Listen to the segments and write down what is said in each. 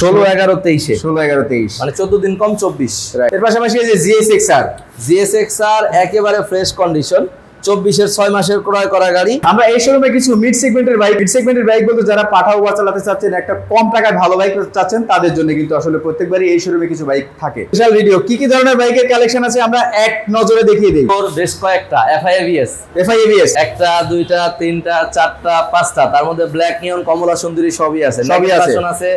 ষোলো এগারো তেইশে। ষোলো এগারো তেইশ। মানে চোদ্দ দিন কম চব্বিশ। এর পাশাপাশি এই যে জিএসএক্স আর জিএসএক্স আর একেবারে ফ্রেশ কন্ডিশন চব্বিশের ছয় মাসের ক্রয় করা গাড়ি। আমরা এই শোরুমে কিছু মিড সেগমেন্টের বাইক মিড সেগমেন্টের বাইক বলতে যারা পাঠাও বা চালাতে চাচ্ছেন একটা কম টাকায় ভালো বাইক চাচ্ছেন তাদের জন্য কিন্তু আসলে প্রত্যেকবারই এই শোরুমে কিছু বাইক থাকে। স্পেশাল ভিডিও কি কি ধরনের বাইকের কালেকশন আছে আমরা এক নজরে দেখিয়ে দিই। ওর বেশ কয়েকটা এফআইএভিএস এফআই এবিএস একটা দুইটা তিনটা চারটা পাঁচটা তার মধ্যে ব্ল্যাক নিয়ন কমলা সুন্দরী সবই আছে। সবই আছে। আছে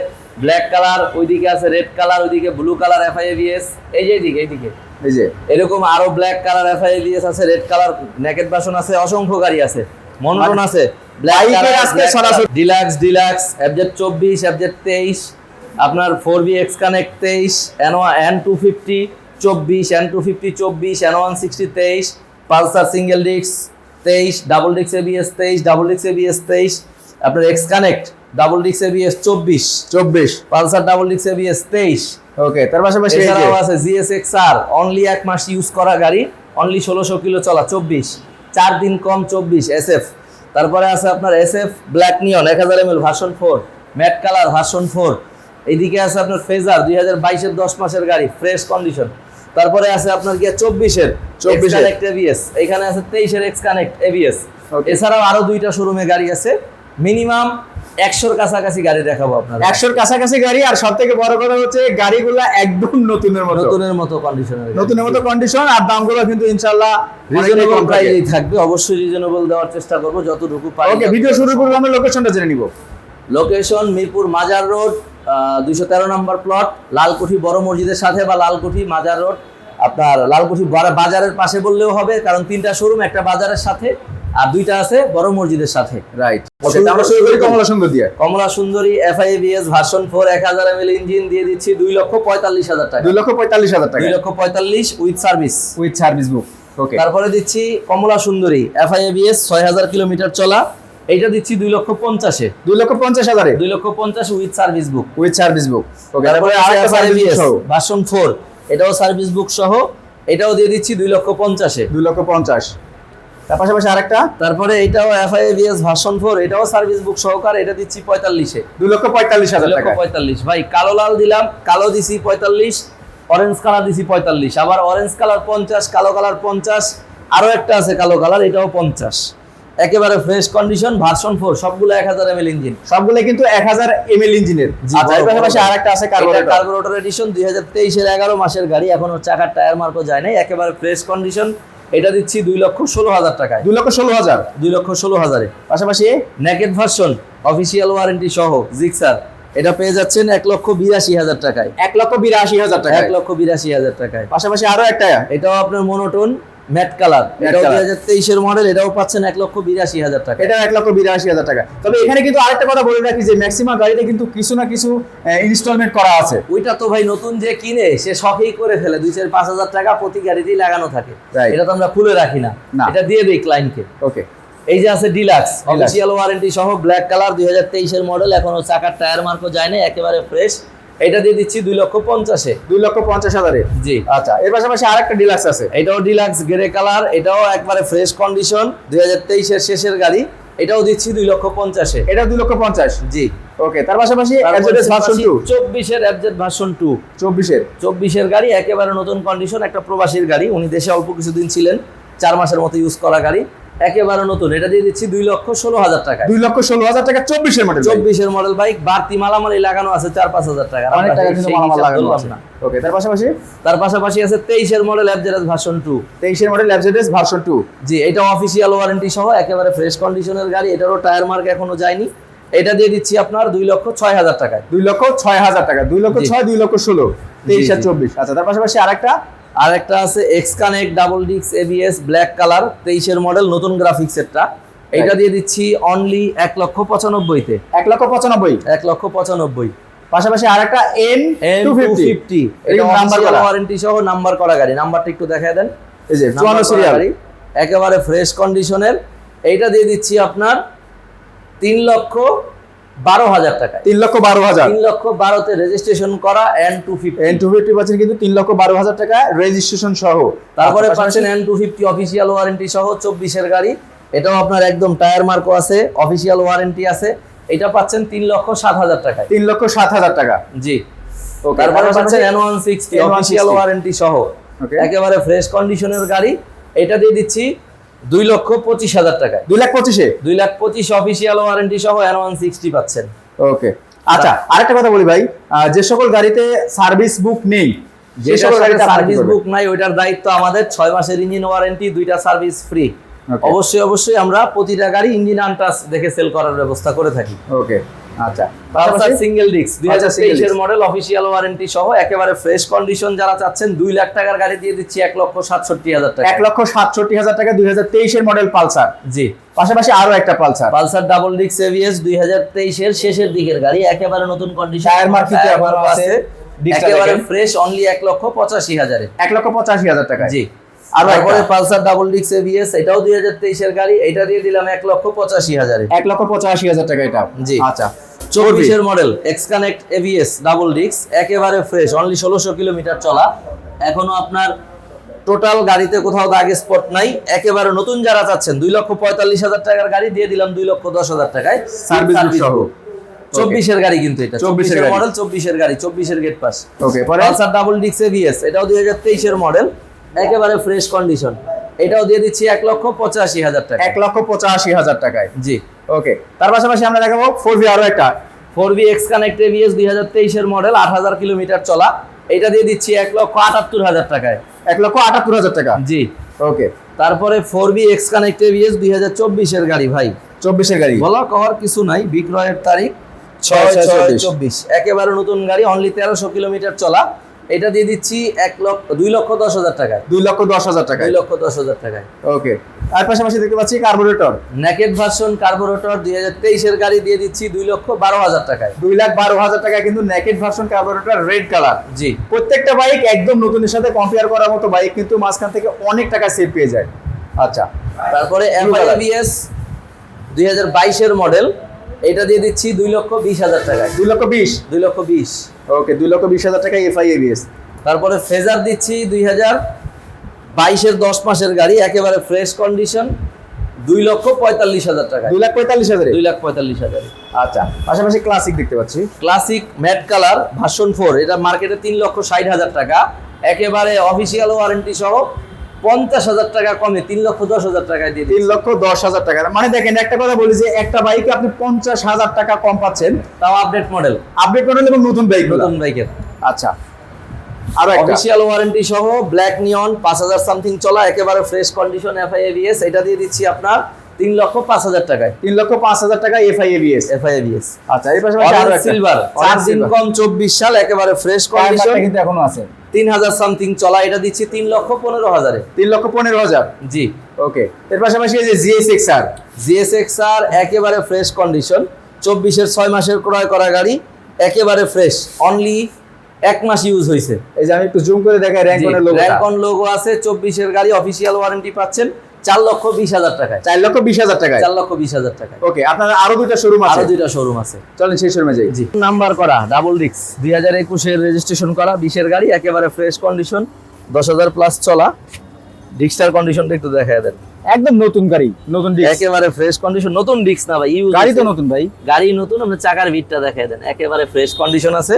ব্ল্যাক কালার ওইদিকে আছে রেড কালার ওইদিকে ব্লু কালার এফআইএভিএস এই যে এইদিকে এইদিকে। এই যে এরকম আরও ব্ল্যাক কালার এফআইএভিএস আছে রেড কালার নেকেট ভার্সন আছে অসংখ্য গাড়ি আছে মনোটন আছে ব্ল্যাক বাইকের আজকে সরাসরি- ডিলাক্স ডিলাক্স এফজেড চব্বিশ এফজেড তেইশ আপনার ফোর বি এক্স কানেক্ট তেইশ এন এন টু ফিফটি চব্বিশ এন টু ফিফটি চব্বিশ এন ওয়ান সিক্সটি তেইশ পালসার সিঙ্গেল ডিস্ক তেইশ ডাবল ডিস্ক এবিএস তেইশ ডাবল ডিস্ক এবিএস তেইশ আপনার X connect double disc ABS চব্বিশ। চব্বিশ। পালসার ডাবল ডিস্ক এবিএস তেইশ। ওকে তার পাশাপাশি এছাড়াও আছে জিএসএক্স আর অনলি এক মাস ইউজ করা গাড়ি অনলি ষোলোশো কিলো চলা চব্বিশ। চার দিন কম চব্বিশ এসএফ তারপরে আছে আপনার এসএফ ব্ল্যাক নিয়ন এক হাজার ML version four matte colour version four এইদিকে আছে আপনার ফেজার দুই হাজার বাইশের দশ মাসের গাড়ি ফ্রেশ কন্ডিশন তারপরে আছে আপনার গিয়ে চব্বিশের 24 এর। কানেক্ট এবিএস এখানে আছে তেইশের এক্স কানেক্ট এবিএস এছাড়াও আরও দুইটা শোরুমে গাড়ি আছে। মিনিমাম একশোর কাছাকাছি গাড়ি দেখাবো আপনার একশোর কাছাকাছি গাড়ি আর সব থেকে বড় কথা হচ্ছে গাড়িগুলা একদম নতুনের মতো। নতুনের মতো কন্ডিশনের নতুনের মতো কন্ডিশন আর দামগুলো কিন্তু ইনশাল্লাহ রিজনেবল প্রাইসেই থাকবে। অবশ্যই রিজনেবল দেওয়ার চেষ্টা করব। যতটুকু পারি ওকে ভিডিও শুরু করব আমরা লোকেশনটা জেনে নিব। লোকেশন মিরপুর মাজার রোড দুইশো তেরো নম্বর প্লট লালকুঠি বড় মসজিদের সাথে বা লালকুঠি মাজার রোড। আপনার লালকুঠি বাজারের পাশে বললেও হবে কারণ তিনটা শোরুম একটা বাজারের সাথে। আর দুইটা আছে বড় মসজিদের সাথে। রাইট আমরা শুরু করি কমলা সুন্দর দিয়ে। কমলা সুন্দরী এফআইবিএস ভার্সন ফোর এক হাজার এমএল ইঞ্জিন দিয়ে দিচ্ছি দুই লক্ষ পঁয়তাল্লিশ হাজার টাকা। দুই লক্ষ পঁয়তাল্লিশ হাজার টাকা। দুই লক্ষ পঁয়তাল্লিশ with service with service book okay তারপরে দিচ্ছি কমলা সুন্দরী এফআইএবিএস ছয় হাজার কিলোমিটার চলা। এইটা দিচ্ছি দুই লক্ষ পঞ্চাশে। দুই লক্ষ পঞ্চাশ হাজারে। দুই লক্ষ পঞ্চাশ with service book with service book okay তারপরে ভার্সন ফোর এটাও সার্ভিস বুক সহ। এটাও দিয়ে দিচ্ছি দুই লক্ষ পঞ্চাশে। দুই লক্ষ পঞ্চাশ। তার পাশাপাশি আরেকটা। তারপরে এটাও এফআইএবিএস ভার্সন এটাও সার্ভিস বুক সহকার এটা দিচ্ছি লক্ষ পঁয়তাল্লিশ দুই হাজার টাকা ভাই কালো লাল দিলাম কালো দিছি পঁয়তাল্লিশ অরেঞ্জ কালার দিছি পঁয়তাল্লিশ। আবার অরেঞ্জ কালার পঞ্চাশ কালো কালার আরও একটা আছে কালো কালার এটাও পঞ্চাশ। একেবারে ফ্রেশ কন্ডিশন ভার্সন ফোর সবগুলো এক হাজার এমএল ইঞ্জিন সবগুলো কিন্তু এক হাজার এমএল ইঞ্জিনের আচ্ছা এর পাশাপাশি। আরেকটা আছে কার্বোরেটর কার্বোরেটর এডিশন দুই হাজার তেইশের এগারো মাসের গাড়ি এখনও চাকার টায়ার মার্কও যায় নাই একেবারে ফ্রেশ কন্ডিশন এটা দিচ্ছি দুই লক্ষ ষোলো হাজার টাকায়। দুই লক্ষ ষোলো হাজার? দুই লক্ষ ষোলো হাজারে। পাশাপাশি নেকেট ভার্সন অফিসিয়াল ওয়ারেন্টি সহ জিক্সার এটা পেয়ে যাচ্ছেন এক লক্ষ বিরাশি হাজার টাকায়। এক লক্ষ বিরাশি হাজার টাকা এক লক্ষ বিরাশি হাজার টাকায়। পাশাপাশি আরও একটা। এটাও আপনার মনোটোন ম্যাট কালার এটাও দুই হাজার তেইশের মডেল এটাও পাচ্ছেন এক লক্ষ বিরাশি হাজার টাকা। এটা এক লক্ষ বিরাশি হাজার টাকা। তবে এখানে কিন্তু আরেকটা কথা বলে রাখি যে ম্যাক্সিমাম গাড়িতে কিন্তু কিছু না কিছু ইনস্টলমেন্ট করা আছে। ওইটা তো ভাই নতুন যে কিনে সে শখেই করে ফেলে। দুই চার পাঁচ হাজার টাকা প্রতি গাড়িতেই লাগানো থাকে। এটা তো আমরা খুলে রাখি না। না। এটা দিয়ে দিই ক্লায়েন্টকে ওকে এই যে আছে ডিলাক্স অফিসিয়াল ওয়ারেন্টি সহ ব্ল্যাক কালার দুই হাজার তেইশের মডেল এখনও চাকার টায়ার মার্কও যায় না একেবারে ফ্রেশ এটা দিয়ে দিচ্ছি দুই লক্ষ পঞ্চাশে। দুই লক্ষ পঞ্চাশ হাজারে? জি। আচ্ছা এর পাশাপাশি আরেকটা ডিলাক্স আছে। এটাও ডিলাক্স গ্রে কালার এটাও একবারে ফ্রেশ কন্ডিশন দুই হাজার তেইশের শেষের গাড়ি এটাও দিচ্ছি দুই লক্ষ পঞ্চাশে। এটা দুই লক্ষ পঞ্চাশ? জি। ওকে তার পাশাপাশি অ্যাজেডেস ভার্সন টু চব্বিশের অ্যাবজেট ভার্সন টু চব্বিশের? চব্বিশের গাড়ি একেবারে নতুন কন্ডিশন একটা প্রবাসীর গাড়ি। উনি দেশে অল্প কিছুদিন ছিলেন চার মাসের মতো ইউজ করা গাড়ি। একেবারে নতুন। এটা দিয়ে দিচ্ছি দুই লক্ষ ষোলো হাজার টাকা। দুই লক্ষ ষোলো হাজার টাকা চব্বিশের মডেল চব্বিশের মডেল বাইক বাড়তি মালামালি লাগানো আছে চার পাঁচ হাজার টাকা অনেক টাকা লাগানো আছে। ওকে তার পাশাপাশি? তার পাশাপাশি আছে তেইশের মডেল ভার্সন টু তেইশের মডেল অ্যাবজেডেস ভার্সন টু জি এটা অফিসিয়াল ওয়ারেন্টি সহ একেবারে ফ্রেশ কন্ডিশনের গাড়ি এটারও টায়ার মার্ক এখনও যায়নি। এটা দিয়ে দিচ্ছি আপনার দুই লক্ষ ছয় হাজার টাকায়। দুই লক্ষ ছয় হাজার টাকা দুই লক্ষ ছয় দুই লক্ষ ষোলো তেইশ আর চব্বিশ। আচ্ছা তার পাশাপাশি আরেকটা আর একটা আছে এক্স কানেক্ট ডাবল ডিক্স এবিএস ব্ল্যাক কালার তেইশের মডেল নতুন গ্রাফিক্সেরটা এটা দিয়ে দিচ্ছি অনলি এক লক্ষ পঁচানব্বইতে। এক লক্ষ পঁচানব্বই? এক লক্ষ পঁচানব্বই। পাশাপাশি আরেকটা two two fifty number warranty সহ নাম্বার করা গাড়ি। নাম্বারটা একটু দেখায় দেন। এই যে চুয়ান্ন সিরিয়াল গাড়ি, একেবারে ফ্রেশ কন্ডিশনের এইটা দিয়ে দিচ্ছি আপনার তিন লক্ষ বারো হাজার টাকায়। তিন লক্ষ বারো হাজার। তিন লক্ষ বারোতে রেজিস্ট্রেশন করা N two fifty N two fifty পাচ্ছেন কিন্তু তিন লক্ষ বারো হাজার টাকা রেজিস্ট্রেশন সহ। তারপরে পাচ্ছেন N two fifty official warranty সহ চব্বিশের গাড়ি। এটাও আপনার একদম টায়ার মার্কও আছে অফিসিয়াল ওয়ারেন্টি আছে। এটা পাচ্ছেন তিন লক্ষ সাত হাজার টাকায়। তিন লক্ষ সাত হাজার টাকা। জি। তারপরে পাচ্ছেন N one sixty official warranty সহ। একেবারে ফ্রেশ কন্ডিশনের গাড়ি। এটা দিয়ে দিচ্ছি দুই লক্ষ পঁচিশ হাজার টাকায়। দুই লাখ পঁচিশে? দুই লাখ পঁচিশ অফিসিয়াল ওয়ারেন্টি সহ এন ওয়ান সিক্সটি পাচ্ছেন। ওকে। আচ্ছা আরেকটা কথা বলি ভাই যে সকল গাড়িতে সার্ভিস বুক নেই যে যে সকল গাড়িতে সার্ভিস বুক নাই ওইটার দায়িত্ব আমাদের। ছয় মাসের ইঞ্জিন ওয়ারেন্টি দুইটা সার্ভিস ফ্রি অবশ্যই অবশ্যই আমরা প্রতিটা গাড়ি ইঞ্জিন আনটাস দেখে সেল করার ব্যবস্থা করে থাকি। ওকে আচ্ছা সিঙ্গেল ডিস্ক দুই আচ্ছা, হাজার তেইশের মডেল অফিসিয়াল ওয়ারেন্টি সহ একেবারে ফ্রেশ কন্ডিশন যারা চাচ্ছেন দুই লাখ টাকার গাড়ি দিয়ে দিচ্ছি এক লক্ষ সাতষট্টি হাজার টাকা। এক লক্ষ সাতষট্টি হাজার টাকা দুই হাজার তেইশের মডেল পালসার। জি। পাশাপাশি আরও একটা Pulsar. Pulsar double disc ABS দুই হাজার তেইশের শেষের দিকের গাড়ি একেবারে নতুন কন্ডিশন কিন্তু আছে। একেবারে ফ্রেশ অনলি এক লক্ষ পঁচাশি হাজারে। এক লক্ষ পঁচাশি হাজার টাকা জি। আর তারপরে পালসার ডাবল ডিস্ক এভিএস এটাও দুই হাজার তেইশের গাড়ি এটা দিয়ে দিলাম এক লক্ষ পঁচাশি হাজারে। এক লক্ষ পঁচাশি হাজার টাকা এটা। জি। আচ্ছা। চব্বিশের model X connect ABS double disc একেবারে ফ্রেশ অনলি ষোলোশো কিলোমিটার চলা। এখনও আপনার টোটাল গাড়িতে কোথাও দাগ স্পট নাই। একেবারে নতুন যারা চাচ্ছেন দুই লক্ষ পঁয়তাল্লিশ হাজার টাকার গাড়ি দিয়ে দিলাম দুই লক্ষ দশ হাজার টাকায়। Book সহ। চব্বিশের গাড়ি কিন্তু এটা। চব্বিশের মডেল চব্বিশের গাড়ি চব্বিশের gate pass okay Pulsar double disc ABS এটাও দুই হাজার তেইশের মডেল একেবারে ফ্রেশ কন্ডিশন এটাও দিয়ে দিচ্ছি এক লক্ষ পঁচাশি হাজার টাকা। এক লক্ষ পঁচাশি হাজার টাকায়। জি। ওকে তার পাশাপাশি আমরা দেখাবো ফোর ভি আরও একটা। Four V X connect ABS দুই হাজার তেইশের মডেল আট হাজার কিলোমিটার চলা। এটা দিয়ে দিচ্ছি এক লক্ষ আটাত্তর হাজার টাকায়। এক লক্ষ আটাত্তর হাজার টাকা। জি। ওকে। তারপরে four V X connect ABS দুই হাজার চব্বিশের গাড়ি ভাই। চব্বিশের গাড়ি। বলা কওয়ার কিছু নাই বিক্রয়ের তারিখ ছয় ছয়। চব্বিশ। একেবারে নতুন গাড়ি অনলি তেরোশো কিলোমিটার চলা। এটা দিয়ে দিচ্ছি এক লক্ষ দুই লক্ষ দশ হাজার টাকায়। দুই লক্ষ দশ হাজার টাকায়। দুই লক্ষ দশ হাজার টাকায়। ওকে। আর পাশাপাশি দেখতে পাচ্ছি কার্বোরেটর নেকেট ভার্সন কার্বোরেটর দুই হাজার তেইশের গাড়ি দিয়ে দিচ্ছি দুই লক্ষ বারো হাজার টাকায়। দুই লাখ বারো হাজার টাকা কিন্তু naked version carburettor red colour জি। প্রত্যেকটা বাইক একদম নতুনের সাথে কম্পেয়ার করার মতো বাইক কিন্তু মাঝখান থেকে অনেক টাকা সেভ পেয়ে যায়। আচ্ছা। তারপরে। এফআইবিএস দুই হাজার বাইশের মডেল এটা দিয়ে দিচ্ছি দুই লক্ষ বিশ হাজার টাকায়। দুই লক্ষ বিশ? দুই লক্ষ বিশ। ওকে দুই লক্ষ বিশ হাজার টাকা এফআই এবিএস। তারপরে ফেজার দিচ্ছি দুই হাজার বাইশের দশ মাসের গাড়ি একেবারে ফ্রেশ কন্ডিশন দুই লক্ষ পঁয়তাল্লিশ হাজার টাকা দুই লাখ পঁয়তাল্লিশ হাজারে? দুই লাখ পঁয়তাল্লিশ হাজার। আচ্ছা পাশাপাশি ক্লাসিক দেখতে পাচ্ছি। Classic matte colour version four এটা মার্কেটে তিন লক্ষ ষাট হাজার টাকা। একেবারে অফিসিয়াল ওয়ারেন্টি সহ পঞ্চাশ হাজার টাকা কমে তিন লক্ষ দশ হাজার টাকায় দিয়ে তিন লক্ষ দশ হাজার টাকা। মানে দেখেন একটা কথা বলি যে একটা বাইকে আপনি পঞ্চাশ হাজার টাকা কম পাচ্ছেন। তাও আপডেট মডেল আপডেট মডেল এবং নতুন বাইক নতুন বাইকের আচ্ছা। আর অফিসিয়াল ওয়ারেন্টি সহ ব্ল্যাক নিয়ন পাঁচ হাজার সামথিং চলা একেবারে ফ্রেশ কন্ডিশন এফআইএবিএস এটা দিয়ে দিচ্ছি আপনার তিন লক্ষ পাঁচ হাজার টাকায়। তিন লক্ষ পাঁচ হাজার টাকা এফআই এবিএস এফআইএবিএস আচ্ছা এই আরও সিলভার চার দিন কম চব্বিশ সাল একেবারে ফ্রেশ কন্ডিশন কিন্তু এখনও আছে। তিন হাজার সামথিং চলা এটা দিচ্ছি তিন লক্ষ পনেরো হাজারে। তিন লক্ষ পনেরো হাজার। জি। ওকে এর পাশাপাশি এই যে জিএসএক্স আর জিএসএক্স আর একেবারে ফ্রেশ কন্ডিশন চব্বিশের ছয় মাসের ক্রয় করা গাড়ি একেবারে ফ্রেশ অনলি এক মাস ইউজ হয়েছে এই যে আমি একটু জুম করে দেখাই র্যাঙ্ক অনের লোগো র্যাঙ্ক অন লোগো আছে চব্বিশের গাড়ি অফিসিয়াল ওয়ারেন্টি পাচ্ছেন। চার লক্ষ বিশ হাজার টাকায়। চার লক্ষ বিশ হাজার টাকায়? চার লক্ষ বিশ হাজার টাকায়। ওকে আপনার আরও দুইটা শোরুম আছে? আরও দুইটা শোরুম আছে। চলেন সেই শোরুমে যাই। জি। নাম্বার করা ডাবল ডিক্স দুই হাজার একুশের রেজিস্ট্রেশন করা বিশের গাড়ি একেবারে ফ্রেশ কন্ডিশন দশ হাজার প্লাস চলা। ডিক্সটার কন্ডিশনটা একটু দেখা দেন। একদম নতুন গাড়ি নতুন ডিস্ক একেবারে ফ্রেশ কন্ডিশন নতুন ডিক্স না ভাই ইউজ গাড়ি তো নতুন ভাই। গাড়ি নতুন আপনি চাকার ভিটটা দেখাই দেন। একেবারে ফ্রেশ কন্ডিশন আছে।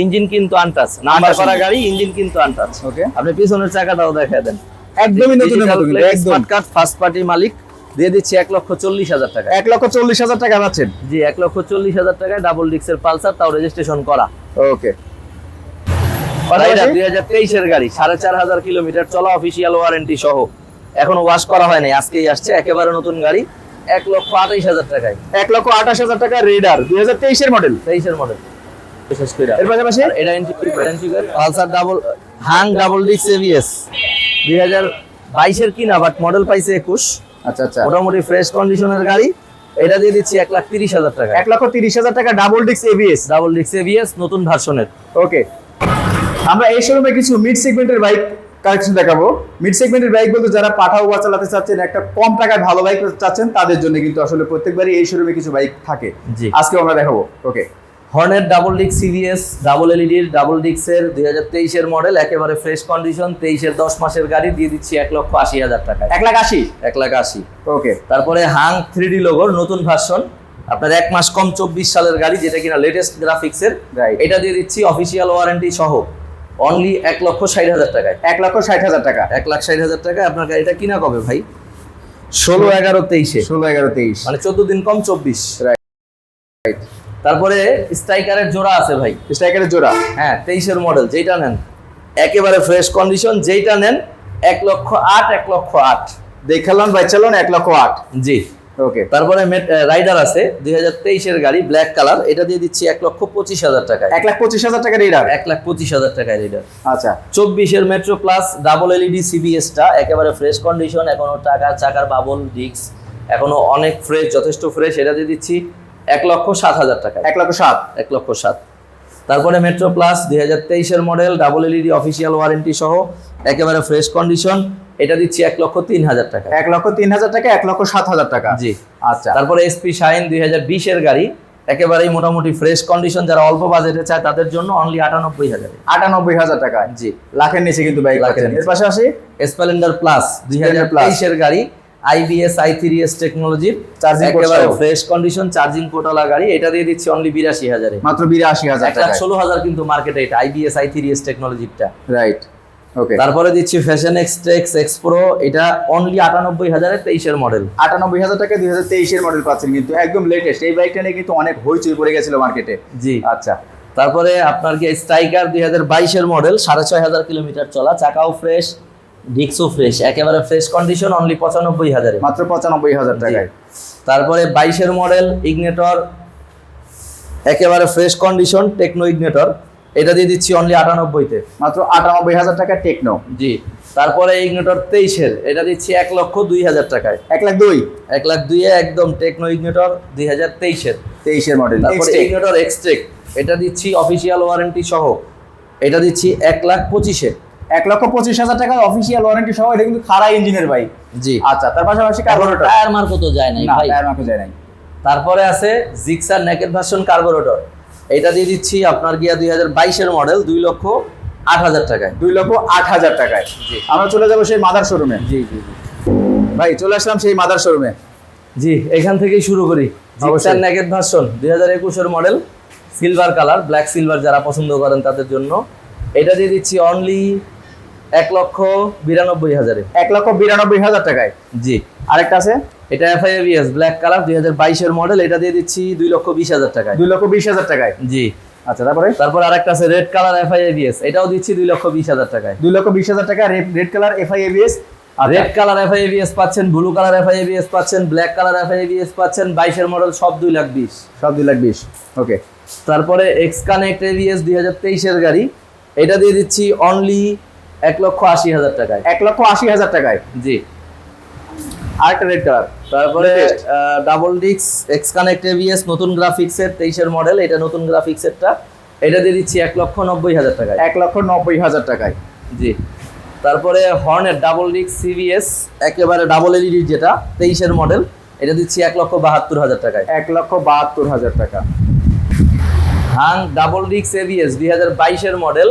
ইঞ্জিন কিন্তু আনটাচ নাম্বার করা গাড়ি ইঞ্জিন কিন্তু আনটাচ ওকে আপনি পিছনের চাকাটাও দেখাই দেন। একদমই নতুন নতুন কিন্তু, একদম। কার্ড ফার্স্ট পার্টি মালিক। দিয়ে দিচ্ছি এক লক্ষ চল্লিশ হাজার টাকা। এক লক্ষ চল্লিশ হাজার টাকা পাচ্ছেন। জি এক লক্ষ চল্লিশ হাজার টাকায় ডাবল ডিক্সের পালসার তাও রেজিস্ট্রেশন করা। ওকে দুই হাজার তেইশের গাড়ি সাড়ে চার হাজার কিলোমিটার চলা অফিসিয়াল ওয়ারেন্টি সহ। এখনও ওয়াশ করা হয়নি আজকেই আসছে একেবারে নতুন গাড়ি। এক লক্ষ আঠাইশ হাজার টাকায়। এক লক্ষ আঠাশ হাজার টাকা রেডার দুই হাজার তেইশের মডেল তেইশের মডেল এর পাশাপাশি? এটা পালসার ডাবল হাং ডাবল ডিক্স এভিএস দুই হাজার বাইশের কিনা বাট মডেল পাইছে একুশ। আচ্ছা আচ্ছা। মোটামুটি ফ্রেশ কন্ডিশনের গাড়ি। এটা দিয়ে দিচ্ছি এক লাখ তিরিশ হাজার টাকা। এক লক্ষ তিরিশ হাজার টাকা ডাবল ডিস্ক এবিএস ডাবল ডিক্স এভিএস নতুন ভার্সনের। ওকে আমরা এই শোরুমে কিছু মিড সেগমেন্টের বাইক কালেকশন দেখাবো। মিড সেগমেন্টের বাইক বলতে যারা পাঠাও বা চালাতে চাচ্ছেন একটা কম টাকায় ভালো বাইক চাচ্ছেন তাদের জন্য কিন্তু আসলে প্রত্যেকবারই এই শোরুমে কিছু বাইক থাকে। জি। আজকে আমরা দেখাবো। ওকে হর্নের ডাবল ডিক্স সিভিএস ডাবল এলইডির ডাবল ডিক্সের দুই হাজার তেইশের মডেল একেবারে ফ্রেশ কন্ডিশন তেইশের দশ মাসের গাড়ি দিয়ে দিচ্ছি এক লক্ষ আশি হাজার টাকা এক লাখ আশি? এক লাখ আশি। ওকে তারপরে হাং থ্রি ডি লোগোর নতুন ভার্সন আপনার এক মাস কম চব্বিশ সালের গাড়ি যেটা কিনা লেটেস্ট গ্রাফিক্সের. এটা দিয়ে দিচ্ছি অফিসিয়াল ওয়ারেন্টি সহ অনলি এক লক্ষ ষাট হাজার টাকায়। এক লক্ষ ষাট হাজার টাকা। এক লাখ ষাট হাজার টাকায় আপনার গাড়িটা কিনা কবে ভাই? ষোলো এগারো তেইশে। ষোলো এগারো তেইশ। মানে চোদ্দ দিন কম চব্বিশ। Right. তারপরে স্ট্রাইকারের জোড়া আছে ভাই। স্ট্রাইকারের জোড়া? হ্যাঁ তেইশের মডেল যেটা নেন। একেবারে ফ্রেশ কন্ডিশন যেটা নেন এক লক্ষ আট এক লক্ষ আট। দেখালাম বাই চালান এক লক্ষ আট। জি। ওকে তারপরে রাইডার আছে দুই হাজার তেইশের গাড়ি ব্ল্যাক কালার এটা দিয়ে দিচ্ছি এক লক্ষ পঁচিশ হাজার টাকা এক লাখ পঁচিশ হাজার টাকা রিডার এক লাখ পঁচিশ হাজার টাকায় রাইডার আচ্ছা। চব্বিশের মেট্রো প্লাস ডাবল এলইডি সিবিএসটা একেবারে ফ্রেশ কন্ডিশন এখনও টাকার চাকার বাবল ডিক্স এখনও অনেক ফ্রেশ যথেষ্ট ফ্রেশ এটা দিয়ে দিচ্ছি এক লক্ষ সাত হাজার টাকা এক লক্ষ সাত। এক লক্ষ সাত। তারপরে মেট্রো প্লাস দুই হাজার তেইশের model double LED official warranty সহ একেবারে ফ্রেশ কন্ডিশন এটা দিচ্ছি এক লক্ষ তিন হাজার টাকা এক লক্ষ তিন হাজার টাকা এক লক্ষ সাত হাজার টাকা। জি। আচ্ছা। তারপরে এসপি শাইন দুই হাজার বিশের গাড়ি একেবারেই মোটামুটি ফ্রেশ কন্ডিশন যারা অল্প বাজেটে চায় তাদের জন্য অনলি আটানব্বই হাজারে। আটানব্বই হাজার টাকা জি। লাখের নিচে কিন্তু বাইক লাখের। এর পাশাপাশি স্প্লেন্ডার প্লাস দুই হাজার Plus। গাড়ি আইবিএস আই থ্রি এস টেকনোলজির port একেবারে ফ্রেশ কন্ডিশন চার্জিং পোর্টালা গাড়ি। এটা দিয়ে দিচ্ছি অনলি বিরাশি হাজারে। মাত্র বিরাশি হাজার এক লাখ ষোলো হাজার কিন্তু মার্কেটে এটা আইবিএস আই থ্রি এস টেকনোলজিটা রাইট ওকে তারপরে দিচ্ছি ফ্যাশন এক্সট্রেক্স এক্সপ্রো এটা অনলি আটানব্বই হাজারে তেইশের মডেল আটানব্বই হাজার টাকা দুই হাজার তেইশের মডেল পাচ্ছেন কিন্তু একদম লেটেস্ট এই বাইকটা নিয়ে কিন্তু অনেক হইচই পড়ে গেছিল মার্কেটে জি। আচ্ছা। তারপরে আপনার কি স্ট্রাইকার দুই হাজার বাইশের মডেল সাড়ে ছয় হাজার কিলোমিটার চলা চাকাও ফ্রেশ ডিক্সও ফ্রেশ একেবারে ফ্রেশ কন্ডিশন অনলি পঁচানব্বই হাজারে। মাত্র পঁচানব্বই হাজার টাকায়। তারপরে বাইশের মডেল ইগনেটর একেবারে ফ্রেশ কন্ডিশন টেকনো ইগনেটর এটা দিয়ে দিচ্ছি অনলি আটানব্বইতে। মাত্র আটানব্বই হাজার টাকা টেকনো জি। তারপরে ইগনেটর তেইশের এটা দিচ্ছি এক লক্ষ দুই হাজার টাকায়। এক লাখ দুই? এক লাখ দুইয়ে একদম টেকনো ইগনেটর দুই হাজার তেইশের। তেইশের মডেল তারপরে ইগনেটর এক্সট্রেক এটা দিচ্ছি অফিসিয়াল ওয়ারেন্টি সহ। এটা দিচ্ছি এক লাখ পঁচিশে। এক লক্ষ পঁচিশ হাজার টাকা অফিসিয়াল ওয়ারেন্টি সহ এটা কিন্তু খাড়া ইঞ্জিনের বাইক জি। আচ্ছা তার পাশাপাশি কার্বোরেটর টায়ার মার্ক তো যায় না ভাই। টায়ার মার্কও যায় নাই। তারপরে আছে জিক্সার নেকেট ভার্সন কার্বোরেটর এটা দিয়ে দিচ্ছি আপনার গিয়া দুই হাজার বাইশের মডেল দুই লক্ষ আট হাজার টাকায়। দুই লক্ষ আট হাজার টাকায়। জি। আমরা চলে যাব সেই মাদার শোরুমে জি জি ভাই চলে আসলাম সেই মাদার শোরুমে জি এখান থেকেই শুরু করি। জিক্সার। নেকেট ভার্সন দুই হাজার একুশের model silver colour black silver যারা পছন্দ করেন তাদের জন্য। এটা দিয়ে দিচ্ছি অনলি এক লক্ষ বিরানব্বই হাজারে। এক লক্ষ বিরানব্বই হাজার টাকায়। জি। আরেকটা আছে? এটা এফআইএবিএস ব্ল্যাক কালার দুই হাজার বাইশের মডেল এটা দিয়ে দিচ্ছি দুই লক্ষ বিশ হাজার টাকায়। দুই লক্ষ বিশ হাজার টাকায়। জি। আচ্ছা তারপরে? তারপর আরেকটা আছে রেড কালার এফআইএবিএস এটাও দিচ্ছি দুই লক্ষ বিশ হাজার টাকায়। দুই লক্ষ বিশ হাজার টাকা red colour FI ABS red colour FI ABS পাচ্ছেন ব্লু কালার এফআইএবিএস পাচ্ছেন ব্ল্যাক কালার এফআইএবিএস পাচ্ছেন বাইশের মডেল সব দুই লাখ বিশ। সব দুই লাখ বিশ। ওকে। তারপরে এক্স কানেক্ট এবিএস দুই হাজার তেইশের গাড়ি এটা দিয়ে দিচ্ছি অনলি এক লক্ষ আশি হাজার টাকায়। এক লক্ষ আশি হাজার টাকায়। জি। আরেকটা রেড কালার তারপরে ডাবল ডিক্স এক্স কানেক্ট এবিএস নতুন গ্রাফিক্সের তেইশের মডেল এটা নতুন গ্রাফিক্সেরটা এটা দিয়ে দিচ্ছি এক লক্ষ নব্বই হাজার টাকায়। এক লক্ষ নব্বই হাজার টাকায়। জি। তারপরে হর্নের ডাবল ডিক্স সিবিএস একেবারে ডাবল এলইডি যেটা তেইশের মডেল এটা দিচ্ছি এক লক্ষ বাহাত্তর হাজার টাকায়। এক লক্ষ বাহাত্তর হাজার টাকা। হাং ডাবল ডিক্স এবিএস দুই হাজার বাইশের মডেল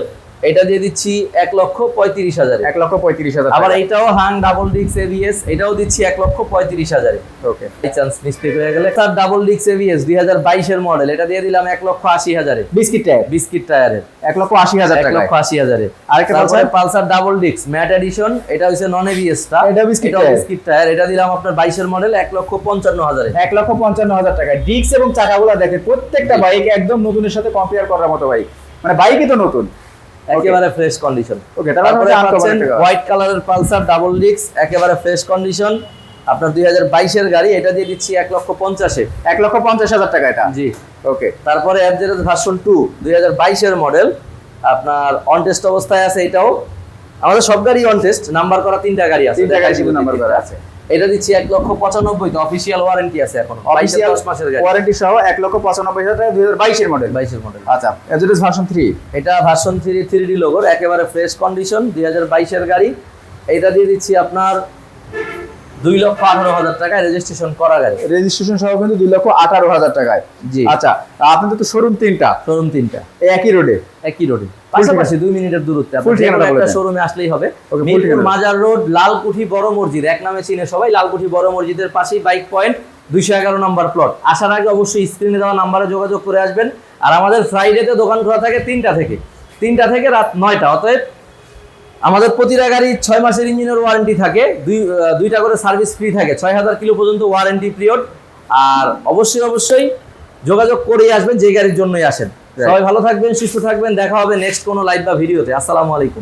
এটা দিয়ে দিচ্ছি এক লক্ষ পঁয়ত্রিশ হাজার। এক লক্ষ পঁয়ত্রিশ হাজার আবার টাকা। এইটাও হাং ডাবল ডিক্স এবিএস এটাও দিচ্ছি এক লক্ষ পঁয়ত্রিশ হাজারে। ওকে বাই চান্স মিস্টেক হয়ে গেলে তার ডাবল ডিক্স এবিএস দুই হাজার বাইশের মডেল এটা দিয়ে দিলাম এক লক্ষ আশি হাজারে। বিস্কিট টায়ার বিস্কিট টায়ারের এক লক্ষ আশি হাজার এক লক্ষ আশি হাজারে। আরেকটা তারপরে পালসার? ডাবল ডিক্স ম্যাট এডিশন এটা হচ্ছে নন এভিএস টা। এটা বিস্কিট এটাও বিস্কিট টায়ার এটা দিলাম আপনার বাইশের মডেল এক লক্ষ পঞ্চান্ন হাজারে। এক লক্ষ পঞ্চান্ন হাজার টাকা ডিক্স এবং চাকাগুলো দেখে প্রত্যেকটা বাইক একদম নতুনের সাথে কম্পেয়ার করার মতো বাইক মানে বাইকই তো নতুন। একেবারে ফ্রেশ কন্ডিশন ওকে তারপরে পাচ্ছেন হোয়াইট কালারের পালসার ডাবল ডিক্স একেবারে ফ্রেশ কন্ডিশন আপনার দুই হাজার বাইশের গাড়ি এটা দিয়ে দিচ্ছি এক লক্ষ পঞ্চাশে। এক লক্ষ পঞ্চাশ হাজার টাকা এটা? জি। ওকে তারপরে অ্যাডজেরেস ভার্সন টু দুই হাজার বাইশের মডেল আপনার অন টেস্ট অবস্থায় আছে এটাও। আমাদের সব গাড়ি অন টেস্ট নাম্বার করা তিনটা গাড়ি আছে তিনটা গাড়ি নাম্বার করা আছে। এটা দিচ্ছি এক লক্ষ পঁচানব্বই তো অফিসিয়াল ওয়ারেন্টি আছে এখন। অফিসিয়াল মাসের ওয়ারেন্টি সহ এক লক্ষ পঁচানব্বই হাজার টাকা দুই হাজার বাইশের মডেল বাইশের মডেল আচ্ছা এজেডিস ভার্সন থ্রি এটা ভার্সন থ্রি থ্রি ডি লোগোর একেবারে ফ্রেশ কন্ডিশন দুই হাজার বাইশের গাড়ি। এটা দিয়ে দিচ্ছি আপনার দুই লক্ষ আঠারো হাজার টাকায় রেজিস্ট্রেশন করা গাড়ি। রেজিস্ট্রেশন সহ কিন্তু দুই লক্ষ আঠারো হাজার টাকায়। জি। আচ্ছা আপনাদের তো শোরুম তিনটা। শোরুম তিনটা। একই রোডে একই রোডে পাশাপাশি দুই মিনিটের দূরত্বে একটা শোরুমে আসলেই হবে। মিরপুর মাজার রোড লালকুঠি বড় মসজিদ এক নামে চিনে সবাই লালকুঠি বড় মসজিদের পাশেই বাইক পয়েন্ট দুইশো এগারো নাম্বার প্লট আসার আগে অবশ্যই স্ক্রিনে দেওয়া নাম্বারে যোগাযোগ করে আসবেন। আর আমাদের ফ্রাইডেতে দোকান খোলা থাকে তিনটা থেকে। তিনটা থেকে রাত নয়টা। অতএব আমাদের প্রতিটা গাড়ি ছয় মাসের ইঞ্জিনের ওয়ারেন্টি থাকে। দুই দুইটা করে সার্ভিস ফ্রি থাকে। ছয় হাজার কিলো পর্যন্ত ওয়ারেন্টি পিরিয়ড আর অবশ্যই অবশ্যই যোগাযোগ করেই আসবেন যে গাড়ির জন্যই আসেন। সবাই ভালো থাকবেন সুস্থ থাকবেন দেখা হবে নেক্সট কোনো লাইভ বা ভিডিওতে আসসালামু আলাইকুম।